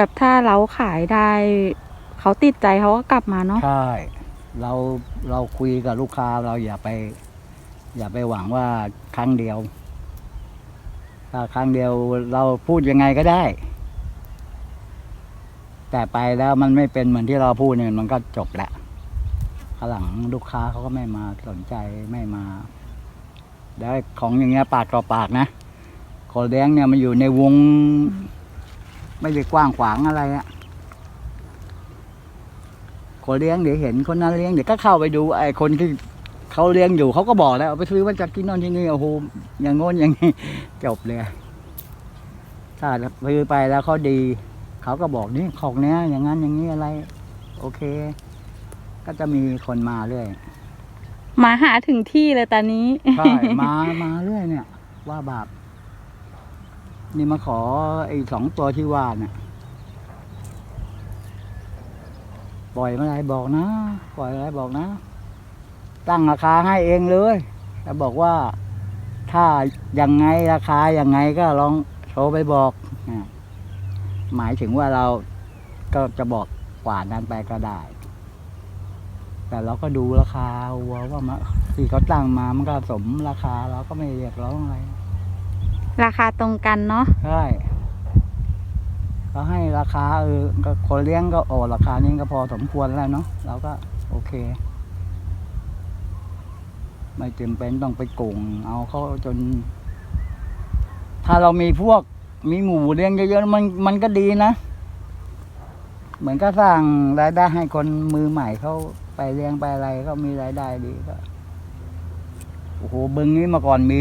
แบบถ้าเราขายได้เขาติดใจเขาก็กลับมาเนาะใช่ เราเราคุยกับลูกค้าเราอย่าไป อย่าไปหวังว่าครั้งเดียว ถ้าครั้งเดียวเราพูดยังไงก็ได้ แต่ไปแล้วมันไม่เป็นเหมือนที่เราพูดเนี่ยมันก็จบแหละข้างหลังลูกค้าเขาก็ไม่มาสนใจไม่มา แล้วของอย่างเงี้ยปากต่อปากนะคนเลี้ยงเนี่ยมันอยู่ในวง ไม่ได้กว้างขวางอะไรอะคนเลี้ยงเดี๋ยวเห็นคนนั้นเลี้ยงเดี๋ยวก็เข้าไปดูไอ้คนที่เขาเลี้ยงอยู่เขาก็บอกแล้วเอาไปซื้อมาจากที่โนนที่นี่โอ้โหอย่างโน้นอย่างนี้จบเลยถ้าซื้อไปแล้วเขาดี เขาก็บอกนี่ของเนี้ยอย่างนั้นอย่างนี้อะไร โอเค ก็จะมีคนมาเรื่อยมาหาถึงที่เลยตอนนี้ใช่มามาเรื่อยเนี่ย ว่าบาป นี่มาขอไอ้สองตัวที่ว่าเนี่ยปล่อยเมื่อไรบอกนะ ปล่อยอะไรบอกนะ ตั้งราคาให้เองเลยแต่บอกว่าถ้ายังไงราคายังไงก็ลองโทรไปบอกอะหมายถึงว่าเราก็จะบอกกว่านั้นไปก็ได้ แต่เราก็ดูราคาวัวว่ามันที่เขาตั้งมามันก็สมราคาเราก็ไม่เรียกร้องอะไร ราคาตรงกันเนาะใช่เขาให้ราคาเออก็คนเลี้ยงก็โอ้ราคานี้ก็พอสมควรแล้วเนาะเราก็โอเค ไม่จำเป็นต้องไปโกงเอาเขาจน ถ้าเรามีพวกมีหมูเลี้ยงเยอะๆมันมันก็ดีนะ เหมือนก็สร้างรายได้ให้คนมือใหม่เขาไปเลี้ยงไปอะไรก็มีรายได้ดีก็โอ้โหบึงนี้มาก่อนมี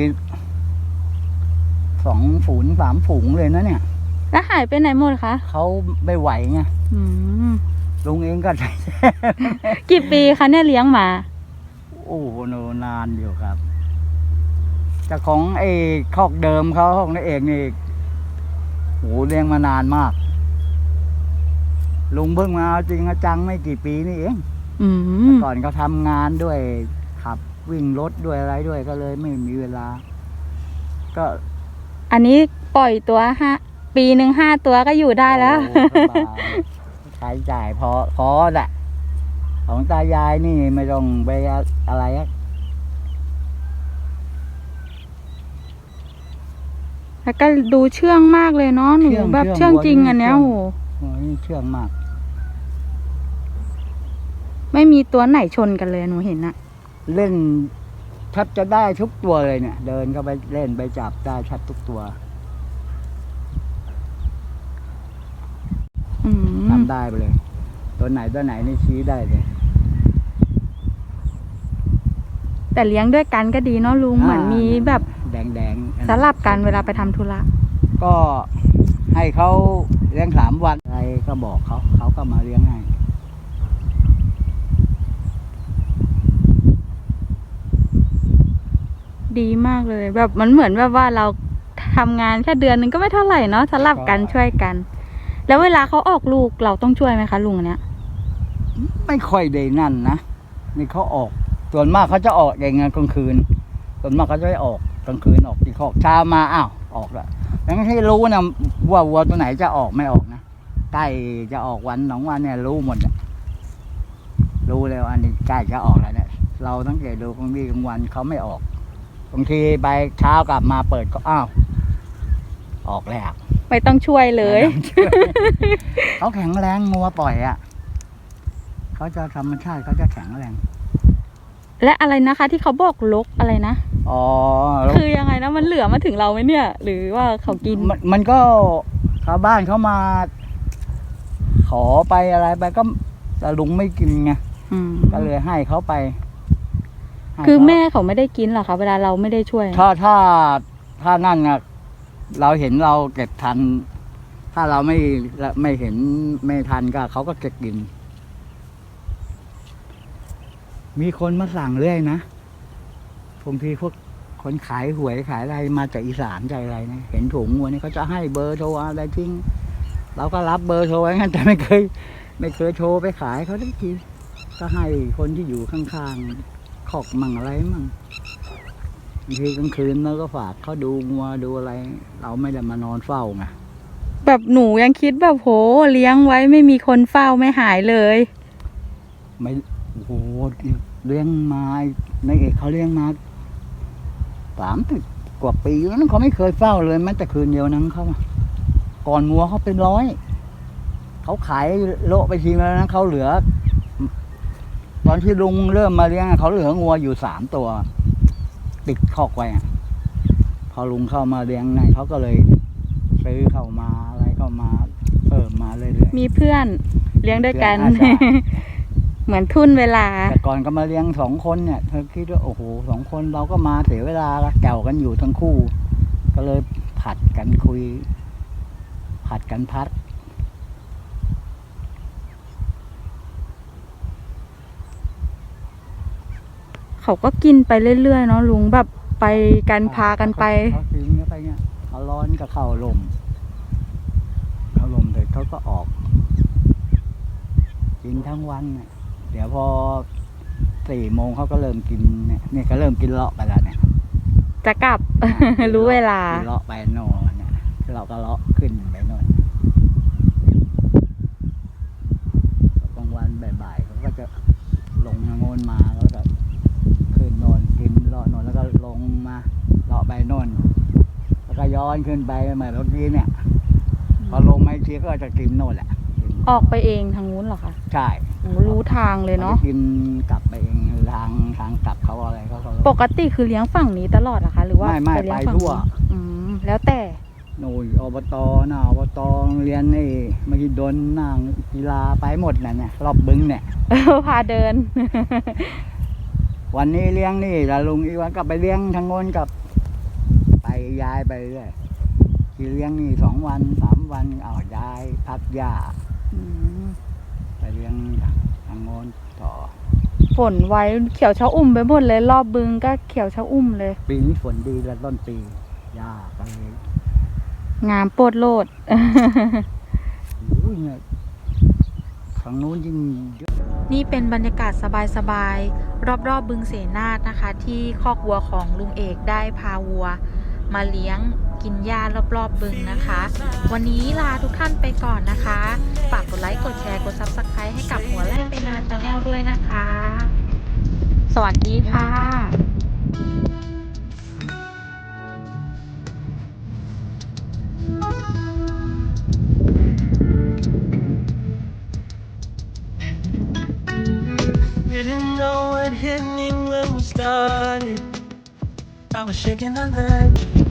สองฝูนสามฝูงเลยนะเนี่ย แล้วหายไปไหนหมดคะเขาไม่ไหวไงอืมลุงเองก็กี่ปีคะเนี่ยเลี้ยงหมา โอ้โหนานอยู่ครับแต่ของไอ้คอกเดิมเขาของนายเอกนี่โหเลี้ยงมานานมาก ลุงเพิ่งมาเอาจริงเอาจังไม่กี่ปีนี่เองอืมแต่ก่อนเขาทำงานด้วยขับวิ่งรถด้วยอะไรด้วยก็เลยไม่มีเวลา ก็ อันนี้ปล่อยตัวห้าปีหนึ่งห้าตัวก็อยู่ได้แล้ว โอ้สบายใช้จ่ายพอพอแหละของตายายนี่ไม่ต้องไปอะไรอะแล้วก็ดูเชื่องมากเลยเนาะหนูแบบเชื่องจริงอันเนี้ยโหโอ้ยเชื่องมาก ไม่มีตัวไหนชนกันเลยหนูเห็นอะเล่นแทบจะได้ทุกตัวเลยเนี่ย เดินเข้าไปเล่นไปจับได้แทบทุกตัวอืมทำได้ไปเลย ตัวไหนตัวไหนนี่ชี้ได้เลย แต่เลี้ยงด้วยกันก็ดีเนาะลุง เหมือนมีแบบแดงแดงๆสลับกันเวลาไปทำธุระก็ให้เขาเลี้ยงสามวันอะไรก็บอกเขาเขาก็มาเลี้ยงให้ ดีมากเลย แบบมันเหมือนแบบว่าเราทำงานแค่เดือนหนึงก็ไม่เท่าไหร่เนาะสลับกันช่วยกัน แล้วเวลาเขาออกลูกเราต้องช่วยไหมคะลุงอันเนี้ยไม่ค่อยได้นั่นนะนี่เขาออกส่วนมากเขาจะออกอย่างงานกลางคืน ส่วนมากเขาจะไม่ออกกลางคืนออกที่คอกเช้ามาอ้าวออกแล้วดังนั้นให้รู้นะว่าวัวตัวไหนจะออกไม่ออกนะใกล้จะออกวันสองวันเนี่ยรู้หมดอะรู้เลยว่าอันนี้ใกล้จะออกแล้วเนี่ยเราตั้งแต่ดูกลางวีกลางวันเขาไม่ออก บางทีไปเช้ากลับมาเปิดก็อ้าวออกแล้วไม่ต้องช่วยเลย เขาแข็งแรงงัวปล่อยอะเขาจะธรรมชาติเขาจะแข็งแรง และอะไรนะคะ ที่เขาบอกลกอะไรนะอ๋อแล้วคือยังไงนะมันเหลือมาถึงเราไหมเนี่ย หรือว่าเขากินมันมันก็ชาวบ้านเขามา ขอไปอะไรไปก็แต่ลุงไม่กินไงอืมก็เลยให้เขาไปให้ คือเขาแม่เขาไม่ได้กินเหรอคะเวลาเราไม่ได้ช่วย ถ้าถ้าถ้านั่นอะเราเห็นเราเก็บทัน ถ้าเราไม่ไม่เห็นไม่ทันก็เขาก็เก็บกิน มีคนมาสั่งเรื่อยนะบางทีพวกคนขายหวยขายอะไรมาจากอีสานใจอะไรนะเห็นถุงวันนี้เขาจะให้เบอร์โทรอะไรทิ้งเราก็รับเบอร์โทรไว้งั้นแต่ไม่เคย ไม่เคยโทรไปขายเขาทักทีก็ให้คนที่อยู่ข้างๆ ขอกมั่งอะไรมั่งบางทีกลางคืนเราก็ฝากเขาดูงัวดูอะไร เราไม่ได้มานอนเฝ้าไงแบบหนูยังคิดแบบโหเลี้ยงไว้ไม่มีคนเฝ้าไม่หายเลย ไม่โอ้โหเลี้ยงมาในเอกเขาเลี้ยงมาสามสิบกว่าปีแล้วนะเขาไม่เคยเฝ้าเลยแม้แต่คืนเดียวนั้นเขาอะก่อนงัวเขาเป็นร้อยเขาขายโละไปทีแล้วนะเขาเหลือ ตอนที่ลุงเริ่มมาเลี้ยงอะเขาเหลืองัวอยู่สามตัว ติดคอกไว้อะพอลุงเข้ามาเลี้ยงในเขาก็เลยซื้อเข้ามาอะไรเข้ามาเพิ่มมาเรื่อยๆมีเพื่อนเลี้ยงด้วยกันเพื่อนอาสาเหมือนทุนเวลา แต่ก่อนก็มาเลี้ยงสองคนเนี่ยเธอคิดว่าโอ้โหสองคนเราก็มาเสียเวลาละแก่วกันอยู่ทั้งคู่ ก็เลยผัดกันคุย ผัดกันพัด เขาก็กินไปเรื่อยๆเนาะลุงแบบไปกันพากันไปเขาทิ้งไปเนี่ยเขาร้อนก็เข้าลมเข้าลมเสร็จเขาก็ออก กินทั้งวันเนี่ยเดี๋ยวพอสี่โมงเขาก็เริ่มกินเนี่ยเนี่ยก็เริ่มกินเลาะไปแล้วเนี่ยจะกลับรู้เวลากินเลาะไปโน่นเนี่ยเราก็เลาะขึ้นไปโน่นกลางวันบ่ายๆเขาก็จะลงทางโน้นมาแล้วก็ขึ้นโน่นกินเลาะโน่นแล้วก็ลงมาเลาะไปโน่น แล้วก็ ย้อนขึ้นไปเหมือนเมื่อกี้เนี่ย พอลงมาอีกทีก็จะกินโน่นแหละกินออกไปเองทางนู้นเหรอคะ ใช่โอ้รู้ทางเลยเนาะขจกินกลับไปเองทางทางกลับเขาอะไรเขาเขาปกติคือเลี้ยงฝั่งนี้ตลอดเหรอคะ หรือว่าไม่ไม่เลี้ยงไปฝั่งทั่วนู้นอืมแล้วแต่หน่วยอบตนะอบตโรงเรียนนี่มหิดลนางกีฬาไปหมดน่ะเนี่ยรอบบึงเนี่ยพาเดิน วันนี้เลี้ยงนี่แล้วลุงอีกวันก็ไปเลี้ยงทางโน้นกับ ไปย้ายไปเรื่อยที่เลี้ยงนี่สองวันสามวันเอาย้ายพักหญ้าอืมไปเลี้ยงทางโน้นต่อ ฝนไว้เขียวชะอุ่มไปหมดเลย รอบบึงก็เขียวชะอุ่มเลย ปีนี้ฝนดีแล้วต้นปีหญ้าไปเลยงามโปดโลดโอ้ยเนี่ยทางโน้นยิ่งเยอะนี่เป็นบรรยากาศสบายๆ รอบๆบบึงเสนาทนะคะ ที่คอกวัวของลุงเอกได้พาวัว มาเลี้ยงกินหญ้ารอบๆบบึงนะคะ วันนี้ลาทุกท่านไปก่อนนะคะ ฝากกดไลค์กดแชร์กด Subscribe ให้กับหัวแรกไปนานชาแนลด้วยนะคะ สวัสดีค่ะ Didn't know what hit me when we started. I was shaking on that.